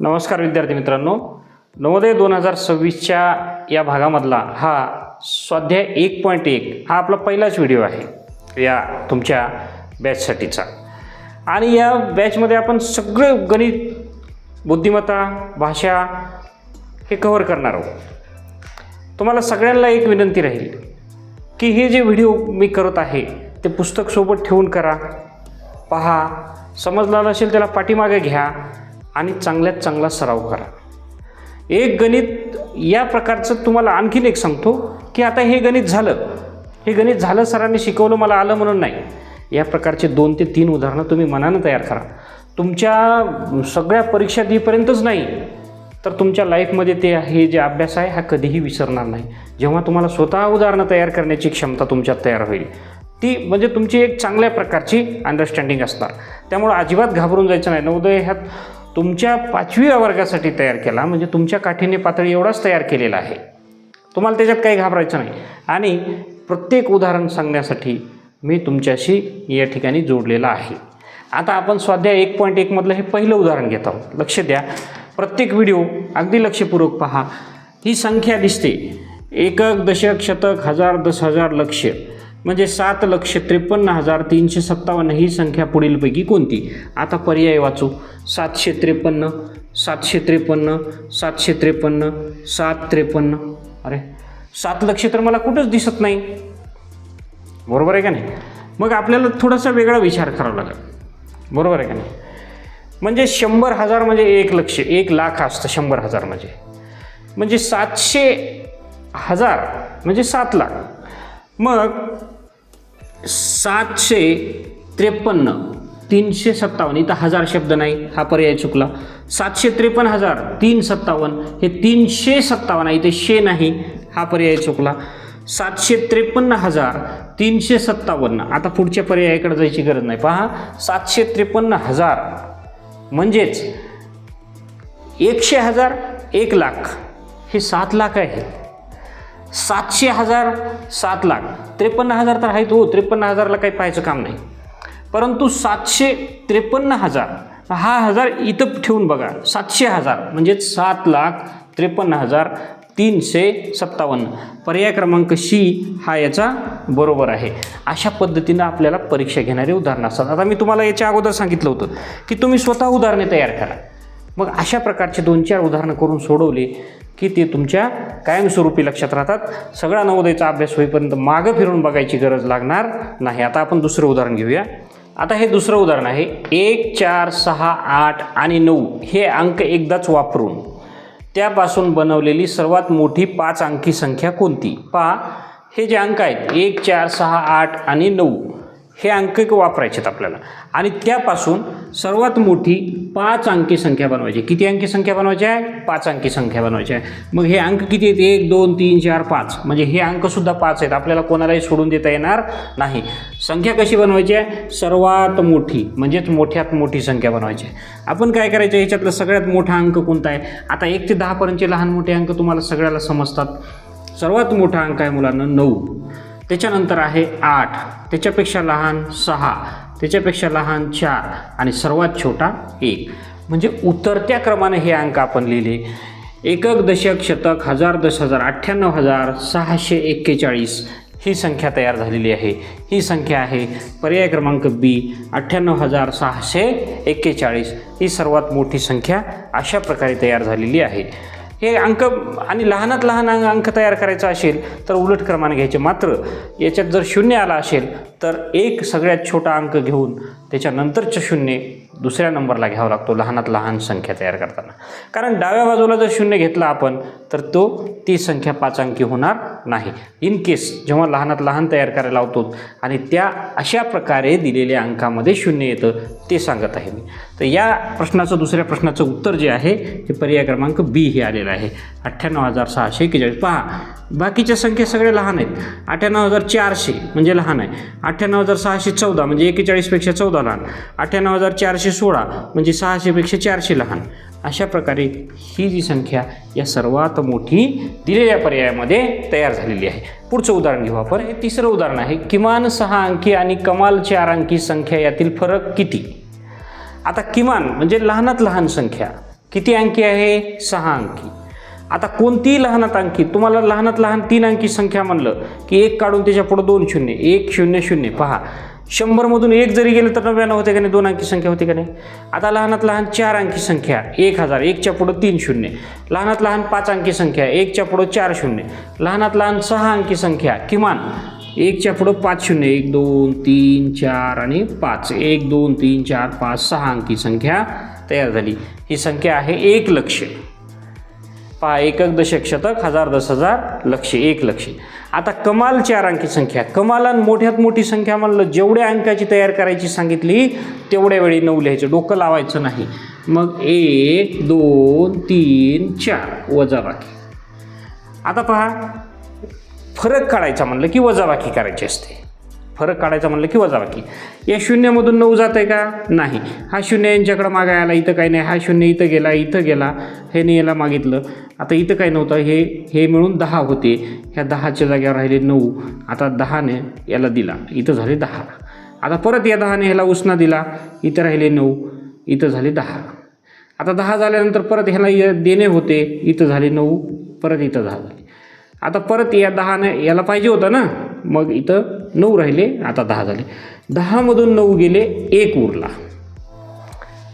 नमस्कार विद्यार्थी मित्रांनो. नवोदय दोन हजार सव्वीसच्या या भागामधला हा स्वाध्याय एक पॉईंट एक हा आपला पहिलाच व्हिडिओ आहे या तुमच्या बॅचसाठीचा. आणि या बॅचमध्ये आपण सगळं गणित बुद्धिमत्ता भाषा हे कव्हर करणार आहोत. तुम्हाला सगळ्यांना एक विनंती राहील की हे जे व्हिडिओ मी करत आहे ते पुस्तक सोबत ठेवून करा. पहा समजलं नसेल त्याला पाठीमागे घ्या. आणि चांगल्यात चांगला सराव करा. एक गणित या प्रकारचं तुम्हाला आणखीन एक सांगतो की आता हे गणित झालं. हे गणित झालं सरांनी शिकवलं मला आलं म्हणून नाही. या प्रकारचे दोन ते तीन उदाहरणं तुम्ही मनानं तयार करा. तुमच्या सगळ्या परीक्षा देईपर्यंतच नाही तर तुमच्या लाईफमध्ये ते हे जे अभ्यास आहे हा कधीही विसरणार नाही. जेव्हा तुम्हाला स्वतः उदाहरणं तयार करण्याची क्षमता तुमच्यात तयार होईल. ती म्हणजे तुमची एक चांगल्या प्रकारची अंडरस्टँडिंग असणार. त्यामुळं अजिबात घाबरून जायचं नाही. नवोदय ह्यात तुमच्या पाचव्या वर्गासाठी तयार केला म्हणजे तुमच्या काठीने पातळी एवढाच तयार केलेला आहे. तुम्हाला त्याच्यात काही घाबरायचं नाही. आणि प्रत्येक उदाहरण सांगण्यासाठी मी तुमच्याशी या ठिकाणी जोडलेला आहे. आता आपण स्वाध्याय एक पॉईंट एकमधलं हे पहिलं उदाहरण घेत आहोत. लक्ष द्या. प्रत्येक व्हिडिओ अगदी लक्षपूर्वक पहा. ही संख्या दिसते. एकक दशक शतक हजार दस हजार लक्ष. म्हणजे सात लक्ष त्रेपन्न हजार तीनशे सत्तावन्न ही संख्या पुढीलपैकी कोणती? आता पर्याय वाचू. सातशे त्रेपन्न सातशे त्रेपन्न सातशे त्रेपन्न सात त्रेपन्न. अरे सात लक्ष तर मला कुठंच दिसत नाही. बरोबर आहे का नाही? मग आपल्याला थोडासा वेगळा विचार करावा लागेल. बरोबर आहे का नाही? म्हणजे शंभर हजार म्हणजे एक लक्ष एक लाख असतं शंभर हजार म्हणजे. म्हणजे सातशे हजार म्हणजे सात लाख. मग सातशे त्रेपन्न तीनशे सत्तावन्न. इथं हजार शब्द नाही हा पर्याय चुकला. सातशे त्रेपन्न हजार तीन सत्तावन्न. हे तीनशे सत्तावन्न आहे इथे शे नाही हा पर्याय चुकला. सातशे त्रेपन्न हजार तीनशे सत्तावन्न. आता पुढच्या पर्यायाकडे जायची गरज नाही. पहा सातशे त्रेपन्न हजार म्हणजेच एकशे हजार एक लाख. हे सात लाख आहे. सातशे हजार सात लाख. त्रेपन्न हजार तर आहेत हो त्रेपन्न हजारला काही पाहायचं काम नाही. परंतु सातशे त्रेपन्न हजार हा हजार इथं ठेवून बघा. सातशे हजार म्हणजेच सात लाख त्रेपन्न हजार तीनशे सत्तावन्न. पर्याय क्रमांक शी हा याचा बरोबर आहे. अशा पद्धतीनं आपल्याला परीक्षा घेणारी उदाहरणं असतात. आता मी तुम्हाला याच्या अगोदर सांगितलं होतं की तुम्ही स्वतः उदाहरणे तयार करा. मग अशा प्रकारचे दोन चार उदाहरणं करून सोडवले की ते तुमच्या कायमस्वरूपी लक्षात राहतात. सगळा नवोदयचा अभ्यास होईपर्यंत मागं फिरून बघायची गरज लागणार नाही. आता आपण दुसरं उदाहरण घेऊया. आता हे दुसरं उदाहरण आहे. एक चार सहा आठ आणि नऊ हे अंक एकदाच वापरून त्यापासून बनवलेली सर्वात मोठी पाच अंकी संख्या कोणती? पहा हे जे अंक आहेत एक चार सहा आठ आणि नऊ हे अंक वापरायचे आहेत आपल्याला. आणि त्यापासून सर्वात मोठी पाच अंकी संख्या बनवायची. किती अंकी संख्या बनवायची आहे? पाच अंकी संख्या बनवायची आहे. मग हे अंक किती आहेत? एक दोन तीन चार पाच. म्हणजे हे अंकसुद्धा पाच आहेत. आपल्याला कोणालाही सोडून देता येणार नाही. संख्या कशी बनवायची आहे? सर्वात मोठी म्हणजेच मोठ्यात मोठी संख्या बनवायची. आहे आपण काय करायचं? ह्याच्यातलं सगळ्यात मोठा अंक कोणता आहे? आता एक ते दहापर्यंतचे लहान मोठे अंक तुम्हाला सगळ्याला समजतात. सर्वात मोठा अंक आहे मुलांना नऊ. त्याच्यानंतर आहे आठ. त्याच्यापेक्षा लहान सहा. त्याच्यापेक्षा लहान चार. आणि सर्वात छोटा एक. म्हणजे उतरत्या क्रमाने हे अंक आपण लिहिले. एकक दशक शतक हजार दस हजार अठ्ठ्याण्णव हजार सहाशे एक्केचाळीस. ही संख्या तयार झालेली आहे. ही संख्या आहे पर्याय क्रमांक बी अठ्ठ्याण्णव हजार सहाशे एक्केचाळीस. ही सर्वात मोठी संख्या अशा प्रकारे तयार झालेली आहे. हे अंक आणि लहानात लहान अंक अंक तयार करायचा असेल तर उलट क्रमाने घ्यायचे. मात्र याच्यात जर शून्य आला असेल तर एक सगळ्यात छोटा अंक घेऊन त्याच्यानंतरचं शून्य दुसऱ्या नंबरला घ्यावा लागतो लहानात लहान संख्या तयार करताना. कारण डाव्या बाजूला जर शून्य घेतला आपण तर तो ती संख्या पाच अंकी होणार नाही. इन केस जेव्हा लहानात लहान तयार करायला लावतो आणि त्या अशा प्रकारे दिलेल्या अंकामध्ये शून्य येतं ते सांगत आहे मी. तर या प्रश्नाचं दुसऱ्या प्रश्नाचं उत्तर जे आहे ते पर्याय क्रमांक बी हे आलेलं आहे. अठ्ठ्याण्णव हजार सहाशे एकेचाळीस पहा बाकीच्या संख्या सगळ्या लहान आहेत. अठ्ठ्याण्णव हजार चारशे म्हणजे लहान आहे. अठ्ठ्याण्णव हजार सहाशे चौदा म्हणजे एकेचाळीसपेक्षा चौदा लहान. अठ्ठ्याण्णव हजार चारशे सोळा म्हणजे सहाशेपेक्षा चारशे लहान. अशा प्रकारे ही जी संख्या या सर्वात मोठी दिलेल्या पर्यायामध्ये तयार झालेली आहे. पुढचं उदाहरण घेऊ आपण. हे तिसरं उदाहरण आहे. किमान सहा अंकी आणि कमाल चार अंकी संख्या यातील फरक किती? आता किमान म्हणजे लहानात लहान संख्या किती अंकी आहे? सहा अंकी. आता कोणतीही लहानात अंकी तुम्हाला लहानात लहान तीन अंकी संख्या म्हणलं की एक काढून त्याच्या पुढं दोन शून्य एक शून्य शून्य पहा. शंभरमधून एक जरी गेलं तर नव्याण्णव होते का नाही? दोन अंकी संख्या होती का नाही? आता लहानात लहान चार अंकी संख्या एक हजार एकच्या पुढं तीन शून्य. लहानात लहान पाच अंकी संख्या एकच्या पुढं चार शून्य. लहानात लहान सहा अंकी संख्या किमान एकच्या पुढं पाच शून्य. एक दोन तीन चार आणि पाच. एक दोन तीन चार पाच सहा अंकी संख्या तयार झाली. ही संख्या आहे एक लक्ष. पहा एकक दशक शतक हजार दस हजार लक्ष एक लक्ष. आता कमाल चार अंकी संख्या. कमाल आणि मोठ्यात मोठी संख्या म्हणलं जेवढ्या अंकाची तयार करायची सांगितली तेवढ्या वेळी नऊ लिहायचं. डोकं लावायचं नाही. मग एक दोन तीन चार. वजाबाकी आता पहा फरक काढायचा म्हणलं की वजाबाकी करायची असते. फरक काढायचा म्हणलं की वजाबाकी या शून्यामधून नऊ जात आहे का? नाही. हा शून्य यांच्याकडं मागा आला इथं काही नाही. हा शून्य इथं गेला इथं गेला. हे याला मागितलं. आता इथं काही नव्हतं. हे हे मिळून दहा होते. ह्या दहाच्या जागेवर राहिले नऊ. आता दहाने याला दिला. इथं झाले दहा. आता परत या दहाने ह्याला उसना दिला. इथं राहिले नऊ. इथं झाले दहा. आता दहा झाल्यानंतर परत ह्याला देणे होते. इथं झाले नऊ. परत इथं दहा झाले. आता परत या दहाने याला पाहिजे होतं ना? मग इथं नऊ राहिले आता दहा झाले. दहामधून नऊ गेले एक उरला.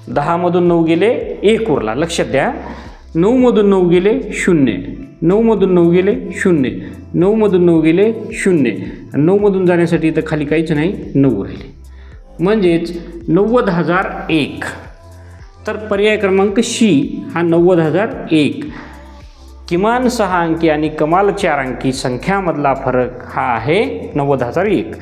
दहामधून नऊ गेले एक उरला. लक्षात द्या नऊमधून नऊ गेले शून्य. नऊमधून नऊ गेले शून्य. नऊमधून नऊ गेले शून्य. नऊमधून जाण्यासाठी इथं खाली काहीच नाही नऊ राहिले. म्हणजेच नव्वद हजार एक. तर पर्याय क्रमांक शी हा नव्वद हजार एक. किमान सहा अंकी आणि कमाल चार अंकी संख्यामधला फरक हा आहे नव्वद हजार एक.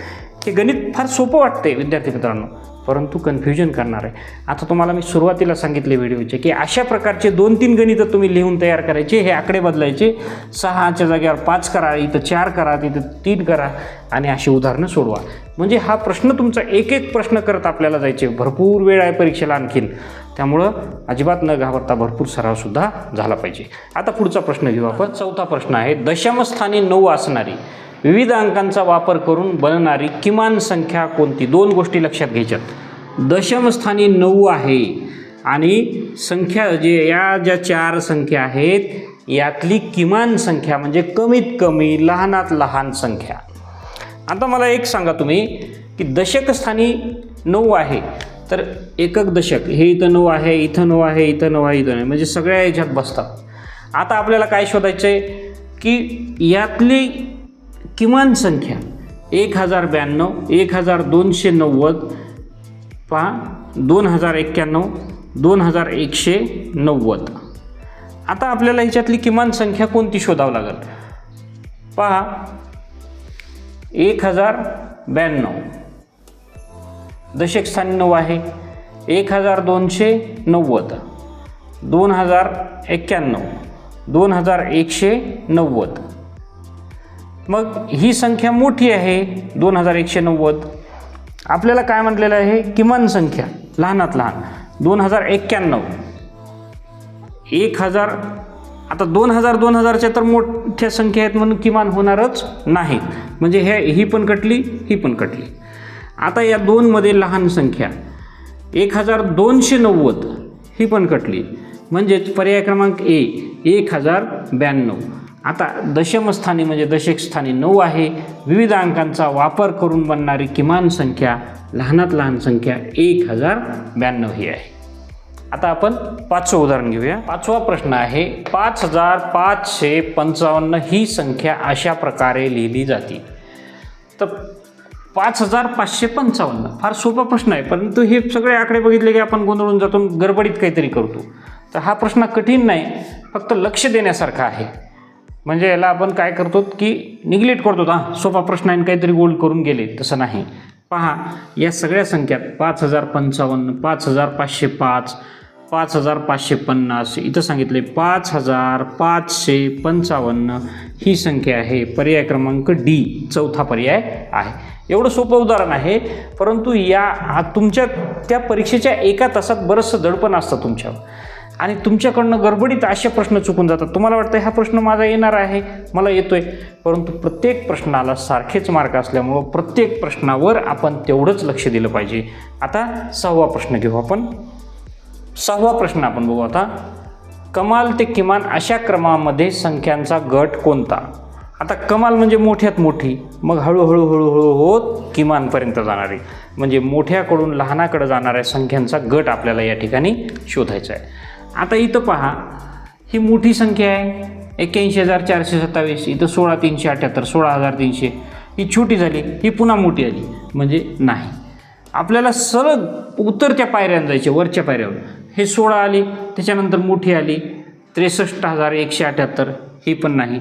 हे गणित फार सोपं वाटते विद्यार्थी मित्रांनो. परंतु कन्फ्युजन करणार आहे. आता तुम्हाला मी सुरुवातीला सांगितले व्हिडिओचे की अशा प्रकारचे दोन तीन गणितं तुम्ही लिहून तयार करायचे हे आकडे बदलायचे. सहाच्या जागेवर पाच करा इथं चार करा तिथं तीन करा. आणि अशी उदाहरणं सोडवा. म्हणजे हा प्रश्न तुमचा एक एक प्रश्न करत आपल्याला जायचे. भरपूर वेळ आहे परीक्षेला आणखीन. त्यामुळं अजिबात न घाबरता भरपूर सरावसुद्धा झाला पाहिजे. आता पुढचा प्रश्न घेऊ आपण. चौथा प्रश्न आहे. दशमस्थानी नऊ असणारी विविध अंकांचा वापर करून बनणारी किमान संख्या कोणती? दोन गोष्टी लक्षात घ्यायच्यात. दशमस्थानी नऊ आहे आणि संख्या जे या ज्या चार संख्या आहेत यातली किमान संख्या म्हणजे कमीत कमी लहानात लहान संख्या. आता मला एक सांगा तुम्ही की दशकस्थानी नऊ आहे तर एकक दशक हे इथं नऊ आहे इथं नऊ आहे इथं नऊ आहे इथं नाही म्हणजे सगळ्या याच्यात बसतात. आता आपल्याला काय शोधायचं आहे की यातली किमान संख्या एक हजार ब्याण्णव एक हजार दोनशे नव्वद पहा दोन हजार एक्क्याण्णव दोन हजार एकशे नव्वद. आता आपल्याला ह्याच्यातली किमान संख्या कोणती शोधावं लागेल? पहा एक हजार ब्याण्णव. दशक स्थानी नऊ आहे. एक हजार दोनशे नव्वद. दोन हजार एक्क्याण्णव. दोन हजार एकशे नव्वद. मग ही संख्या मोठी आहे दोन हजार एकशे नव्वद. आपल्याला काय म्हटलेलं आहे? किमान संख्या लहानात लहान. दोन हजार एक्क्याण्णव. एक हजार आता दोन हजार दोन हजारच्या तर मोठ्या संख्या आहेत म्हणून किमान होणारच नाहीत म्हणजे हे ही पण कटली ही पण कटली. आता या दोनमध्ये लहान संख्या. एक हजार दोनशे नव्वद ही पण कटली. म्हणजेच पर्याय क्रमांक ए एक हजार ब्याण्णव. आता दशमस्थानी म्हणजे दशकस्थानी नऊ आहे. विविध अंकांचा वापर करून बनणारी किमान संख्या लहानात लहान संख्या एक हजार ब्याण्णव ही आहे. आता आपण पाचवं उदाहरण घेऊया. पाचवा प्रश्न आहे पाच हजार पाचशे पंचावन्न ही संख्या अशा प्रकारे लिहिली जाते. तर पाच हजार पाचशे पंचावन्न फार सोपा प्रश्न आहे परंतु हे सगळे आकडे बघितले की आपण गोंधळून जातो गडबडीत काहीतरी करतो. तर हा प्रश्न कठीण नाही फक्त लक्ष देण्यासारखा आहे. म्हणजे याला आपण काय करतो की निग्लेक्ट करतो हां सोपा प्रश्न आहे आणि काहीतरी गोल्ड करून गेले तसं नाही. पहा या सगळ्या संख्यात पाच हजार पंचावन्न पाच हजार पाचशे पाच पाच हजार पाचशे पन्नास. इथं सांगितले पाच हजार पाचशे पंचावन्न. ही संख्या आहे. पर्याय क्रमांक डी चौथा पर्याय आहे. एवढं सोपं उदाहरण आहे परंतु या हा तुमच्या त्या परीक्षेच्या एका तासात बरंचसं दडपण असतं तुमच्यावर. आणि तुमच्याकडनं गडबडीत असे प्रश्न चुकून जातात. तुम्हाला वाटतं हा प्रश्न माझा येणार आहे? मला येतो आहे परंतु प्रत्येक प्रश्नाला सारखेच मार्क असल्यामुळं प्रत्येक प्रश्नावर आपण तेवढंच लक्ष दिलं पाहिजे. आता सहावा प्रश्न घेऊ आपण. सहावा प्रश्न आपण बघू आता. कमाल ते किमान अशा क्रमामध्ये संख्यांचा गट कोणता? आता कमाल म्हणजे मोठ्यात मोठी मग हळूहळू हळूहळू होत किमानपर्यंत जाणारी. म्हणजे मोठ्याकडून लहानाकडे जाणाऱ्या संख्यांचा गट आपल्याला या ठिकाणी शोधायचा आहे. आता इथं पहा ही मोठी संख्या आहे. एक्क्याऐंशी हजार चारशे सत्तावीस इथं सोळा तीनशे अठ्ठ्याहत्तर सोळा हजार तीनशे. ही छोटी झाली ही पुन्हा मोठी आली म्हणजे नाही. आपल्याला सरळ उतरत्या पायऱ्यानं जायचे वरच्या पायऱ्यावर. हे सोळा आली त्याच्यानंतर मोठी आली. त्रेसष्ट हजार एकशे अठ्ठ्याहत्तर ही पण नाही.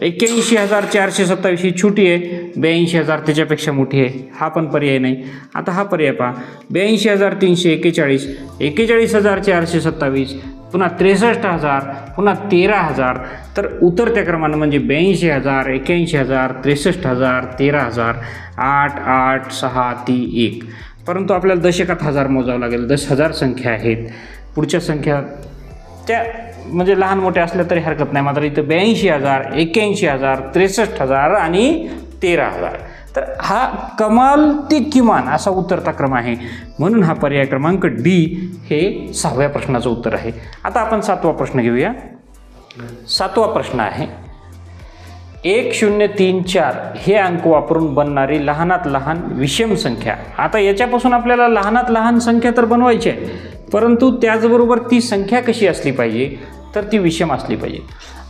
एक्क्याऐंशी हजार चारशे सत्तावीस ही छोटी आहे. ब्याऐंशी हजार त्याच्यापेक्षा मोठी आहे. हा पण पर्याय नाही. आता हा पर्याय पहा. ब्याऐंशी हजार तीनशे एक्केचाळीस एक्केचाळीस हजार चारशे सत्तावीस पुन्हा त्रेसष्ट हजार पुन्हा तेरा हजार. तर उतरत्या क्रमानं म्हणजे ब्याऐंशी हजार एक्क्याऐंशी हजार त्रेसष्ट हजार तेरा हजार आठ आठ सहा ती एक. परंतु आपल्याला दशकात हजार मोजावं लागेल दस हजार संख्या आहेत. पुढच्या संख्या त्या म्हणजे लहान मोठ्या असल्या तरी हरकत नाही. मात्र इथं ब्याऐंशी हजार एक्क्याऐंशी हजार त्रेसष्ट हजार आणि तेरा हजार. तर हा कमाल ते किमान असा उतरता क्रम आहे. म्हणून हा पर्याय क्रमांक डी हे सहाव्या प्रश्नाचं उत्तर आहे. आता आपण सातवा प्रश्न घेऊया. सातवा प्रश्न आहे. एक शून्य तीन चार हे अंक वापरून बनणारी लहानात लहान विषम संख्या. आता याच्यापासून आपल्याला लहानात लहान संख्या तर बनवायची आहे परंतु त्याचबरोबर ती संख्या कशी असली पाहिजे तर ती विषम असली पाहिजे.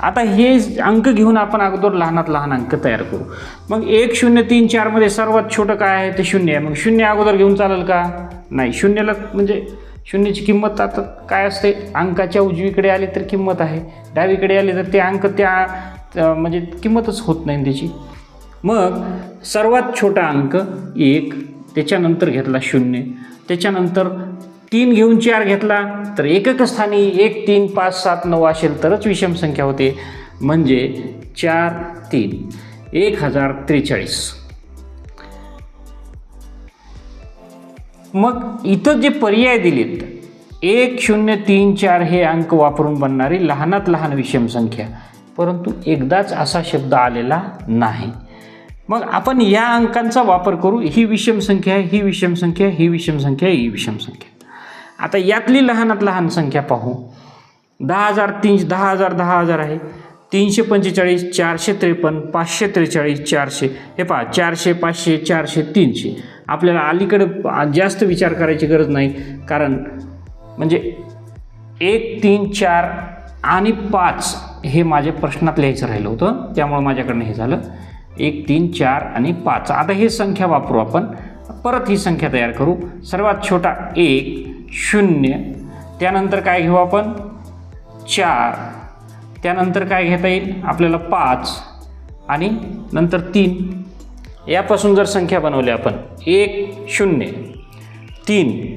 आता हे अंक घेऊन आपण अगोदर लहानात लहान अंक तयार करू. मग एक शून्य तीन चारमध्ये सर्वात छोटं काय आहे? ते शून्य आहे. मग शून्य अगोदर घेऊन चालेल का? नाही शून्याला म्हणजे शून्याची किंमत आता काय असते? अंकाच्या उजवीकडे आली तर किंमत आहे. डावीकडे आली तर ते अंक त्या- म्हणजे किंमतच होत नाही त्याची. मग सर्वात छोटा अंक एक त्याच्यानंतर घेतला शून्य. त्याच्यानंतर तीन घेऊन चार घेतला तर एकक स्थानी एक तीन पाच सात नऊ असेल तरच विषम संख्या होते. म्हणजे चार तीन. एक हजार त्रेचाळीस. मग इथं जे पर्याय दिलेत एक शून्य तीन चार हे अंक वापरून बनणारी लहानात लहान विषम संख्या. परंतु एकदाच असा शब्द आलेला नाही. मग आपण या अंकांचा वापर करू ही विषम संख्या आहे ही विषम संख्या ही विषम संख्या ही विषम संख्या आता यातली लहानात लहान संख्या पाहू. दहा हजार तीनशे दहा हजार दहा हजार आहे. तीनशे पंचेचाळीस चारशे त्रेपन्न पाचशे त्रेचाळीस चारशे. हे पहा चारशे पाचशे चारशे तीनशे. आपल्याला अलीकडं जास्त विचार करायची गरज नाही कारण म्हणजे एक तीन चार आणि पाच हे माझ्या प्रश्नात लिहायचं राहिलं होतं. त्यामुळे माझ्याकडनं हे झालं. एक तीन चार आणि पाच. आता हे संख्या वापरू आपण. परत ही संख्या तयार करू. सर्वात छोटा एक शून्य. त्यानंतर काय घेऊ आपण? चार. त्यानंतर काय घेता येईल? आपल्याला पाच. आणि नंतर तीन. यापासून जर संख्या बनवली आपण एक शून्य तीन.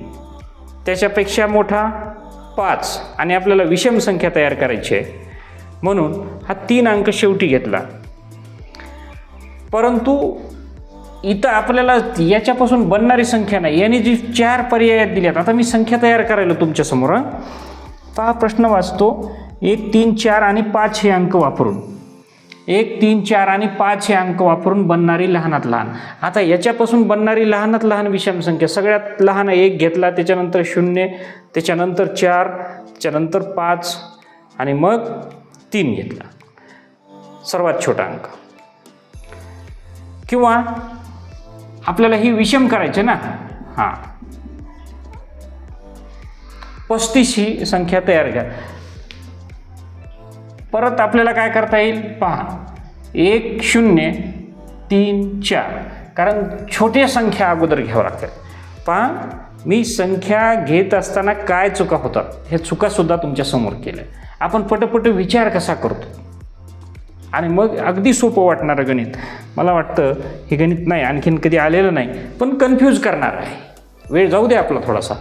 त्याच्यापेक्षा मोठा पाच. आणि आपल्याला विषम संख्या तयार करायची आहे. म्हणून हा तीन अंक शेवटी घेतला. परंतु इथं आपल्याला याच्यापासून बनणारी संख्या नाही. याने जी चार पर्यायात दिल्यात आता मी संख्या तयार करायला तुमच्यासमोर तर हा. प्रश्न वाचतो. एक तीन चार आणि पाच हे अंक वापरून. एक तीन चार आणि पाच हे अंक वापरून बनणारी लहानात लहान. आता याच्यापासून बनणारी लहानात लहान विषम संख्या सगळ्यात लहान एक घेतला त्याच्यानंतर शून्य त्याच्यानंतर चार त्याच्यानंतर पाच आणि मग तीन घेतला. सर्वात छोटा अंक. किंवा आपल्याला ही विषम करायचे ना? हां. पस्तीस ही संख्या तयार घ्या परत आपल्याला काय करता येईल? पहा. एक शून्य तीन चार. कारण छोट्या संख्या अगोदर घ्यावं लागतात पहा. मी संख्या घेत असताना काय चुका होतात ह्या चुकासुद्धा तुमच्यासमोर केल्या. आपण पटपट विचार कसा करतो? आणि मग अगदी सोपं वाटणारं गणित. मला वाटतं हे गणित नाही आणखीन कधी आलेलं नाही पण कन्फ्यूज करणार आहे. वेळ जाऊ दे आपला थोडासा.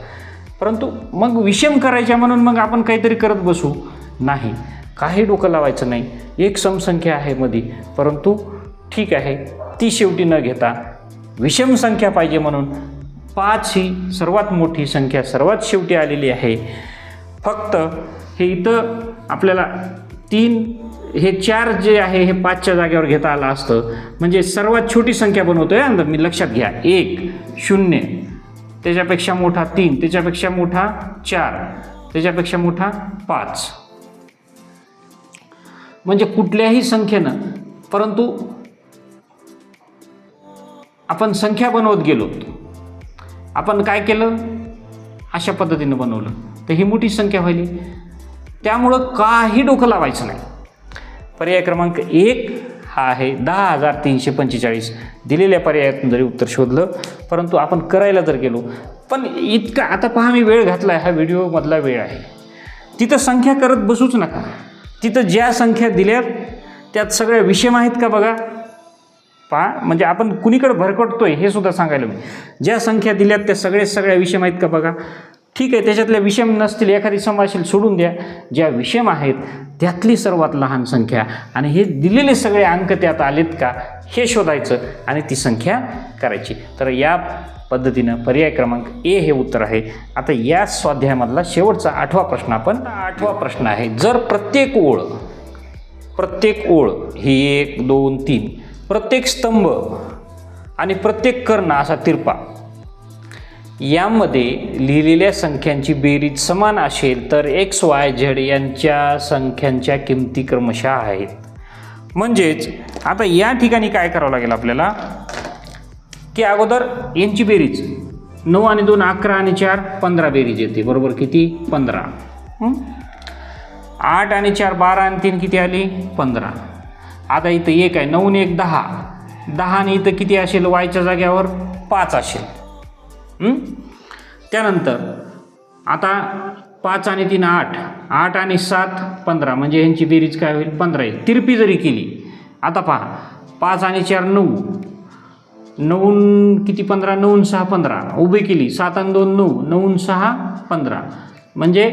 परंतु मग विषम करायच्या म्हणून मग आपण काहीतरी करत बसू? नाही. काही डोकं लावायचं नाही. एक समसंख्या आहे मधी. परंतु ठीक आहे ती शेवटी न घेता विषम संख्या पाहिजे म्हणून पाच ही सर्वात मोठी संख्या सर्वात शेवटी आलेली आहे. फक्त हे इथं आपल्याला तीन हे चार जे आहे हे पाचच्या जागेवर घेता आलं असतं. म्हणजे सर्वात छोटी संख्या बनवतो आहे अंदर मी लक्षात घ्या एक शून्य. त्याच्यापेक्षा मोठा तीन त्याच्यापेक्षा मोठा चार त्याच्यापेक्षा मोठा पाच. म्हणजे कुठल्याही संख्येनं परंतु आपण संख्या बनवत गेलो आपण काय केलं? अशा पद्धतीनं बनवलं. तर ही मोठी संख्या व्हायली. त्यामुळं काही डोकं लावायचं नाही. पर्याय क्रमांक एक हा आहे दहा हजार तीनशे पंचेचाळीस. दिलेल्या पर्यायातून जरी उत्तर शोधलं परंतु आपण करायला जर गेलो पण इतका आता पहा मी वेळ घातला आहे हा व्हिडिओमधला वेळ आहे. तिथं संख्या करत बसूच नका. तिथं ज्या संख्या दिल्यात त्यात सगळ्या विषम आहेत का बघा? पहा म्हणजे आपण कुणीकडे भरकटतोय हे सुद्धा सांगायला मी ज्या संख्या दिल्यात त्या सगळे सगळ्या विषम आहेत का बघा? ठीक आहे त्याच्यातल्या विषम नसतील एखादी सम सोडून द्या. ज्या विषम आहेत त्यातली सर्वात लहान संख्या. आणि हे दिलेले सगळे अंक त्यात आलेत का? हे शोधायचं आणि ती संख्या करायची. तर या पद्धतीनं पर्याय क्रमांक ए हे उत्तर आहे. आता या स्वाध्यायामधला शेवटचा आठवा प्रश्न आपण आठवा प्रश्न आहे. जर प्रत्येक ओळ प्रत्येक ओळ ही एक दोन तीन प्रत्येक स्तंभ आणि प्रत्येक कर्ण असा तिरपा. यामध्ये लिहिलेल्या संख्यांची बेरीज समान असेल तर एक्स वाय झेड यांच्या संख्यांच्या किमती क्रमशः आहेत. म्हणजेच आता या ठिकाणी काय करावं लागेल आपल्याला? की अगोदर यांची बेरीज. नऊ आणि दोन अकरा आणि चार पंधरा बेरीज येते. बरोबर किती? पंधरा. आठ आणि चार बारा आणि तीन किती आली? पंधरा. आता इथं एक आहे नऊ एक दहा. दहा आणि इथं किती असेल? वायच्या जाग्यावर पाच असेल. त्यानंतर आता पाच आणि तीन आठ. आठ आणि सात पंधरा. म्हणजे ह्यांची बेरीज काय होईल? पंधरा येईल. तिरपी जरी केली आता पहा. पाच आणि चार नऊ. नऊन किती? पंधरा? नऊन सहा पंधरा. उभी केली सात आणि दोन नऊ. नऊन सहा पंधरा. म्हणजे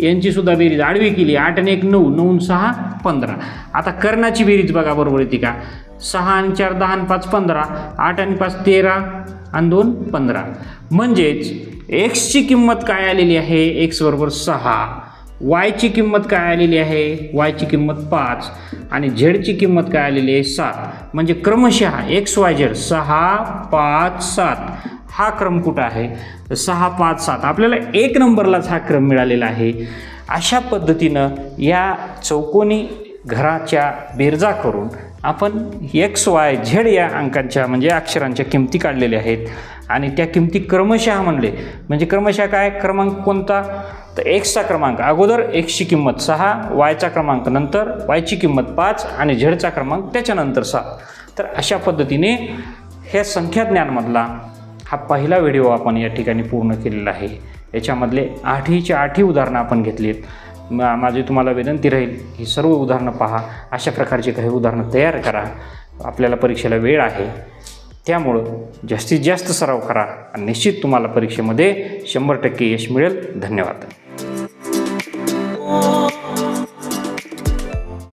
यांची सुद्धा बेरीज. आडवी केली. आठ आणि एक नऊ. नऊ सहा पंधरा. आता कर्णाची बेरीज बघा बरोबर येते का? सहा आणि चार दहा आणि पाच पंधरा. आठ आणि पाच तेरा आणि दोन पंधरा. म्हणजेच एक्सची किंमत काय आलेली आहे? एक्स बरोबर सहा. वायची किंमत काय आलेली आहे? वायची किंमत पाच आणि झेडची किंमत काय आलेली आहे? सात. म्हणजे क्रमशः एक्स वाय झेड सहा पाच सात. हा क्रम कुठं आहे? सहा पाच सात. आपल्याला एक नंबरलाच हा क्रम मिळालेला आहे. अशा पद्धतीनं या चौकोनी घराच्या बेरजा करून आपण एक्स वाय झेड या अंकांच्या म्हणजे अक्षरांच्या किमती काढलेल्या आहेत. आणि त्या किमती क्रमशः म्हणले. म्हणजे क्रमशः काय? क्रमांक कोणता? तर एक्सचा क्रमांक. अगोदर एक्सची किंमत सहा वायचा क्रमांक नंतर वायची किंमत पाच आणि झेडचा क्रमांक त्याच्यानंतर सात तर अशा पद्धतीने ह्या संख्याज्ञानमधला हा पहिला व्हिडिओ आपण या ठिकाणी पूर्ण केलेला आहे. याच्यामधले आठहीच्या आठही उदाहरणं आपण घेतलीत मा माझी तुम्हाला विनंती राहील ही सर्व उदाहरणं पहा. अशा प्रकारची काही उदाहरणं तयार करा. आपल्याला परीक्षेला वेळ आहे. त्यामुळं जास्तीत जास्त सराव करा आणि निश्चित तुम्हाला परीक्षेमध्ये शंभर टक्के यश मिळेल. धन्यवाद.